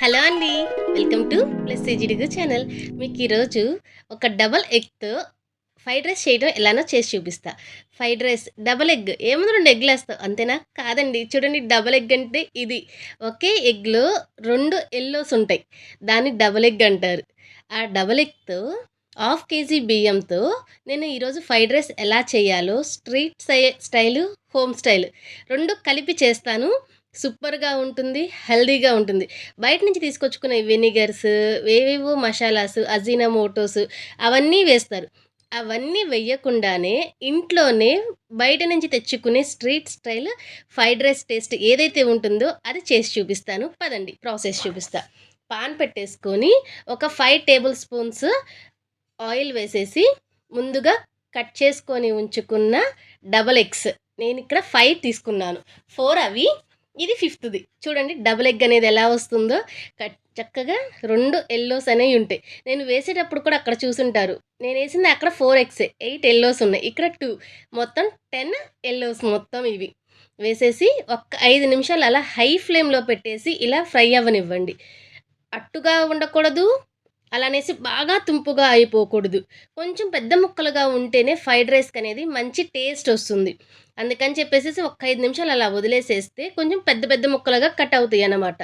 Hello అండి. Welcome to plus సిజిడిగు channel. మీకు ఈరోజు ఒక డబల్ ఎగ్తో ఫ్రైడ్ రైస్ చేయడం ఎలానో చేసి చూపిస్తా. ఫ్రైడ్ రైస్ డబల్ ఎగ్ ఏముంది రెండు ఎగ్లు వేస్తావు? అంతేనా? కాదండి. చూడండి డబల్ ఎగ్ అంటే ఇది. ఒకే ఎగ్లో రెండు ఎల్లోస్ ఉంటాయి. దాన్ని డబల్ ఎగ్ అంటారు. ఆ డబల్ ఎగ్తో హాఫ్ కేజీ బియ్యంతో నేను ఈరోజు ఫ్రైడ్ రైస్ ఎలా చేయాలో స్ట్రీట్ స్టైలు హోమ్ స్టైల్ రెండు కలిపి చేస్తాను. సూపర్గా ఉంటుంది హెల్దీగా ఉంటుంది. బయట నుంచి తీసుకొచ్చుకునే వెనిగర్స్ ఏవేవో మసాలాస్ అజీనమోటోస్ అవన్నీ వేస్తారు. అవన్నీ వేయకుండానే ఇంట్లోనే బయట నుంచి తెచ్చుకునే street style fried rice taste ఏదైతే ఉంటుందో అది చేసి చూపిస్తాను. పదండి ప్రాసెస్ చూపిస్తా. పాన్ పెట్టేసుకొని ఒక ఫైవ్ టేబుల్ స్పూన్స్ ఆయిల్ వేసేసి ముందుగా కట్ చేసుకొని ఉంచుకున్న డబల్ ఎగ్స్. నేను ఇక్కడ ఫైవ్ తీసుకున్నాను. ఫోర్ అవి ఇది ఫిఫ్త్ది. చూడండి డబుల్ ఎగ్ అనేది ఎలా వస్తుందో. కట్ చక్కగా రెండు ఎల్లోస్ అనేవి ఉంటాయి. నేను వేసేటప్పుడు కూడా అక్కడ చూసుంటారు. నేను వేసింది అక్కడ ఫోర్ ఎగ్స్. ఎయిట్ ఎల్లోస్ ఉన్నాయి. ఇక్కడ టూ. మొత్తం టెన్ ఎల్లోస్ మొత్తం ఇవి. వేసేసి ఒక్క ఐదు నిమిషాలు అలా హై ఫ్లేమ్లో పెట్టేసి ఇలా ఫ్రై అవ్వనివ్వండి. అట్టుగా ఉండకూడదు. అలానేసి బాగా తుంపుగా అయిపోకూడదు. కొంచెం పెద్ద ముక్కలుగా ఉంటేనే ఫ్రైడ్ రైస్కి అనేది మంచి టేస్ట్ వస్తుంది. అందుకని చెప్పేసి ఒక ఐదు నిమిషాలు అలా వదిలేసేస్తే కొంచెం పెద్ద పెద్ద ముక్కలుగా కట్ అవుతాయి అన్నమాట.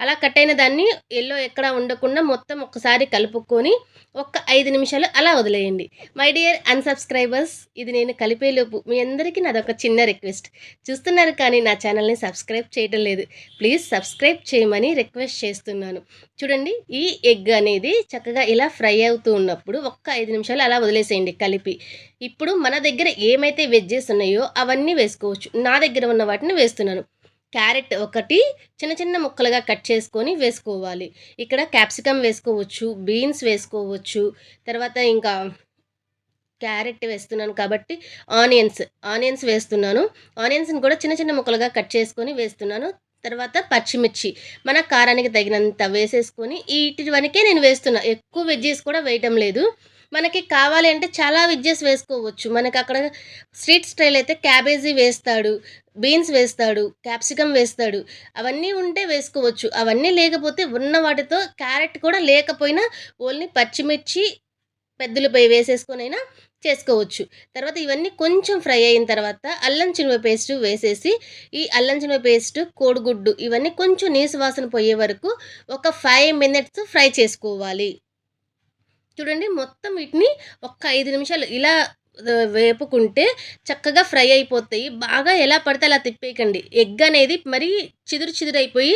అలా కట్ అయిన దాన్ని ఎల్లో ఎక్కడ ఉండకుండా మొత్తం ఒకసారి కలుపుకొని ఒక్క ఐదు నిమిషాలు అలా వదిలేయండి. మై డియర్ అన్సబ్స్క్రైబర్స్ ఇది నేను కలిపేలోపు మీ అందరికీ నాదొక చిన్న రిక్వెస్ట్. చూస్తున్నారు కానీ నా ఛానల్ని సబ్స్క్రైబ్ చేయడం లేదు. ప్లీజ్ సబ్స్క్రైబ్ చేయమని రిక్వెస్ట్ చేస్తున్నాను. చూడండి ఈ ఎగ్ అనేది చక్కగా ఇలా ఫ్రై అవుతూ ఉన్నప్పుడు ఒక్క ఐదు నిమిషాలు అలా వదిలేసేయండి కలిపి. ఇప్పుడు మన దగ్గర ఏమైతే వెజ్జెస్ ఉన్నాయో అవన్నీ వేసుకోవచ్చు. నా దగ్గర ఉన్న వాటిని వేస్తున్నాను. క్యారెట్ ఒకటి చిన్న చిన్న ముక్కలుగా కట్ చేసుకొని వేసుకోవాలి. ఇక్కడ క్యాప్సికమ్ వేసుకోవచ్చు బీన్స్ వేసుకోవచ్చు తర్వాత ఇంకా క్యారెట్ వేస్తున్నాను కాబట్టి ఆనియన్స్ ఆనియన్స్ వేస్తున్నాను. ఆనియన్స్ని కూడా చిన్న చిన్న ముక్కలుగా కట్ చేసుకొని వేస్తున్నాను. తర్వాత పచ్చిమిర్చి మన కారానికి తగినంత వేసేసుకొని వీటివనికే నేను వేస్తున్నా. ఎక్కువ వెజ్జెస్ కూడా వేయటం లేదు. మనకి కావాలి అంటే చాలా వెజ్జెస్ వేసుకోవచ్చు. మనకి అక్కడ స్ట్రీట్ స్టైల్ అయితే క్యాబేజీ వేస్తాడు బీన్స్ వేస్తాడు క్యాప్సికమ్ వేస్తాడు అవన్నీ ఉంటే వేసుకోవచ్చు. అవన్నీ లేకపోతే ఉన్న వాటితో క్యారెట్ కూడా లేకపోయినా ఓన్లీ పచ్చిమిర్చి పెద్దలపై వేసేసుకొనైనా చేసుకోవచ్చు. తర్వాత ఇవన్నీ కొంచెం ఫ్రై అయిన తర్వాత అల్లం చినువ పేస్ట్ వేసేసి ఈ అల్లం చినువ పేస్ట్ కోడిగుడ్డు ఇవన్నీ కొంచెం నీసు వాసన పోయే వరకు ఒక ఫైవ్ మినిట్స్ ఫ్రై చేసుకోవాలి. చూడండి మొత్తం వీటిని ఒక్క ఐదు నిమిషాలు ఇలా వేపుకుంటే చక్కగా ఫ్రై అయిపోతాయి. బాగా ఎలా పడితే అలా తిప్పేయకండి. ఎగ్ అనేది మరీ చిదురు చిదురైపోయి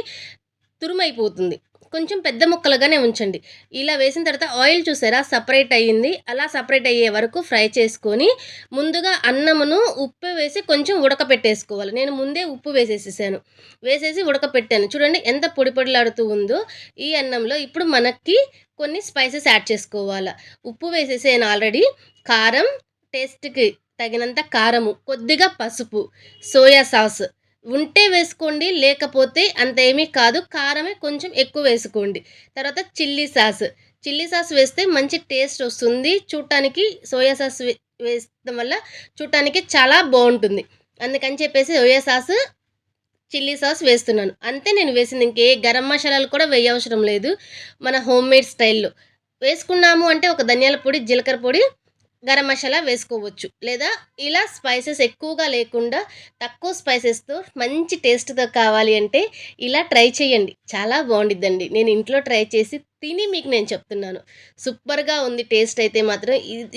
తురుమైపోతుంది. కొంచెం పెద్ద ముక్కలుగానే ఉంచండి. ఇలా వేసిన తర్వాత ఆయిల్ చూసారా? సపరేట్ అయ్యింది. అలా సపరేట్ అయ్యే వరకు ఫ్రై చేసుకొని ముందుగా అన్నమును ఉప్పు వేసి కొంచెం ఉడకపెట్టేసుకోవాలి. నేను ముందే ఉప్పు వేసేసేసాను. వేసేసి ఉడకపెట్టాను. చూడండి ఎంత పొడి పొడిలాడుతూ ఉందో ఈ అన్నంలో. ఇప్పుడు మనకి కొన్ని స్పైసెస్ యాడ్ చేసుకోవాలి. ఉప్పు వేసేసాను ఆల్రెడీ. కారం టేస్ట్కి తగినంత కారము కొద్దిగా పసుపు సోయా సాస్ ఉంటే వేసుకోండి లేకపోతే అంత ఏమీ కాదు. కారమే కొంచెం ఎక్కువ వేసుకోండి. తర్వాత చిల్లీ సాస్. చిల్లీ సాస్ వేస్తే మంచి టేస్ట్ వస్తుంది. చూడటానికి సోయా సాస్ వేయడం వల్ల చూడటానికి చాలా బాగుంటుంది. అందుకని చెప్పేసి సోయా సాస్ చిల్లీ సాస్ వేస్తున్నాను. అంతే నేను వేసింది. ఇంకే గరం మసాలాలు కూడా వేయవసరం లేదు. మన హోమ్ మేడ్ స్టైల్లో. వేసుకున్నాము అంటే ఒక ధనియాల పొడి జీలకర్ర పొడి గరం మసాలా వేసుకోవచ్చు. లేదా ఇలా స్పైసెస్ ఎక్కువగా లేకుండా తక్కువ స్పైసెస్తో మంచి టేస్ట్తో కావాలి అంటే ఇలా ట్రై చేయండి. చాలా బాగుండిద్దండి. నేను ఇంట్లో ట్రై చేసి తిని మీకు నేను చెప్తున్నాను. సూపర్గా ఉంది టేస్ట్ అయితే మాత్రం.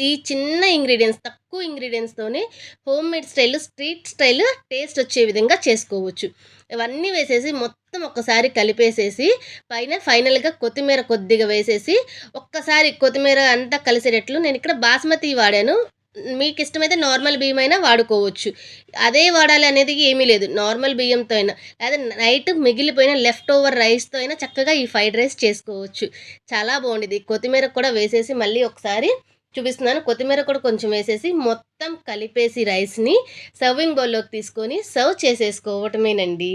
ఈ చిన్న ఇంగ్రీడియంట్స్ తక్కువ ఇంగ్రీడియంట్స్తోనే home made style street style taste వచ్చే విధంగా చేసుకోవచ్చు. ఇవన్నీ వేసేసి మొత్తం ఒక్కసారి కలిపేసేసి పైన ఫైనల్గా కొత్తిమీర కొద్దిగా వేసేసి ఒక్కసారి కొత్తిమీర అంతా కలిసేటట్లు నేను ఇక్కడ బాస్మతి వాడాను. మీకు ఇష్టమైతే నార్మల్ బియ్యం అయినా వాడుకోవచ్చు. అదే వాడాలి అనేది ఏమీ లేదు. నార్మల్ బియ్యంతో అయినా లేదా నైట్ మిగిలిపోయిన లెఫ్ట్ ఓవర్ రైస్తో అయినా చక్కగా ఈ ఫ్రైడ్ రైస్ చేసుకోవచ్చు. చాలా బాగుండేది కొత్తిమీర కూడా వేసేసి మళ్ళీ ఒకసారి చూపిస్తున్నాను. కొత్తిమీర కూడా కొంచెం వేసేసి మొత్తం కలిపేసి రైస్ని సర్వింగ్ బౌల్లోకి తీసుకొని సర్వ్ చేసేసుకోవటమేనండి.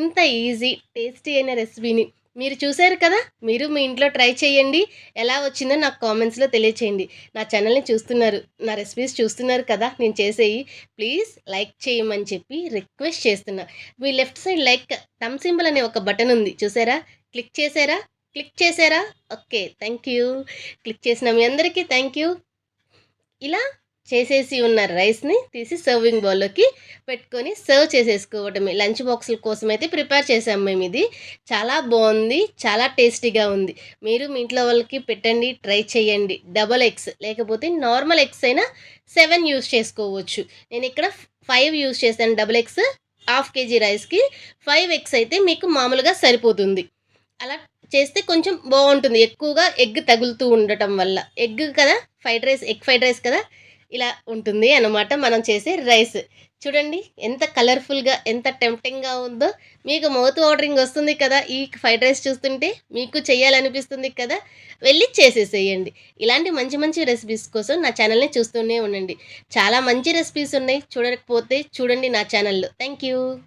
ఇంత ఈజీ టేస్టీ అయిన రెసిపీని మీరు చూశారు కదా? మీరు మీ ఇంట్లో ట్రై చేయండి. ఎలా వచ్చిందో నాకు కామెంట్స్లో తెలియచేయండి. నా ఛానల్ని చూస్తున్నారు నా రెసిపీస్ చూస్తున్నారు కదా? నేను చేసేవి ప్లీజ్ లైక్ చేయమని చెప్పి రిక్వెస్ట్ చేస్తున్నా. మీ left side like thumb symbol అనే ఒక బటన్ ఉంది. చూసారా? క్లిక్ చేశారా? క్లిక్ చేశారా? Okay thank you. క్లిక్ చేసిన మీ అందరికీ థ్యాంక్ యూ. ఇలా చేసేసి ఉన్న రైస్ని తీసి సర్వింగ్ బౌల్లోకి పెట్టుకొని సర్వ్ చేసేసుకోవటమే. లంచ్ బాక్సుల కోసం అయితే ప్రిపేర్ చేసాం మేము ఇది. చాలా బాగుంది చాలా టేస్టీగా ఉంది. మీరు మీ ఇంట్లో వాళ్ళకి పెట్టండి ట్రై చేయండి. డబల్ ఎగ్స్ లేకపోతే నార్మల్ ఎగ్స్ అయినా సెవెన్ యూస్ చేసుకోవచ్చు. నేను ఇక్కడ ఫైవ్ యూస్ చేశాను డబల్ ఎగ్స్ హాఫ్ కేజీ రైస్కి. ఫైవ్ ఎగ్స్ అయితే మీకు మామూలుగా సరిపోతుంది. అలా చేస్తే కొంచెం బాగుంటుంది. ఎక్కువగా ఎగ్ తగులుతూ ఉండటం వల్ల. ఎగ్ కదా? Fried rice egg fried rice కదా? ఇలా ఉంటుంది అన్నమాట మనం చేసే రైస్. చూడండి ఎంత కలర్ఫుల్గా ఎంత టెంప్టింగ్గా ఉందో. మీకు మౌత్ ఆర్డరింగ్ వస్తుంది కదా ఈ ఫ్రైడ్ రైస్ చూస్తుంటే మీకు చేయాలనిపిస్తుంది కదా వెళ్ళి చేసేసేయండి. ఇలాంటి మంచి మంచి రెసిపీస్ కోసం నా ఛానల్ని చూస్తూనే ఉండండి. చాలా మంచి రెసిపీస్ ఉన్నాయి. చూడకపోతే చూడండి నా ఛానల్లో థ్యాంక్ యూ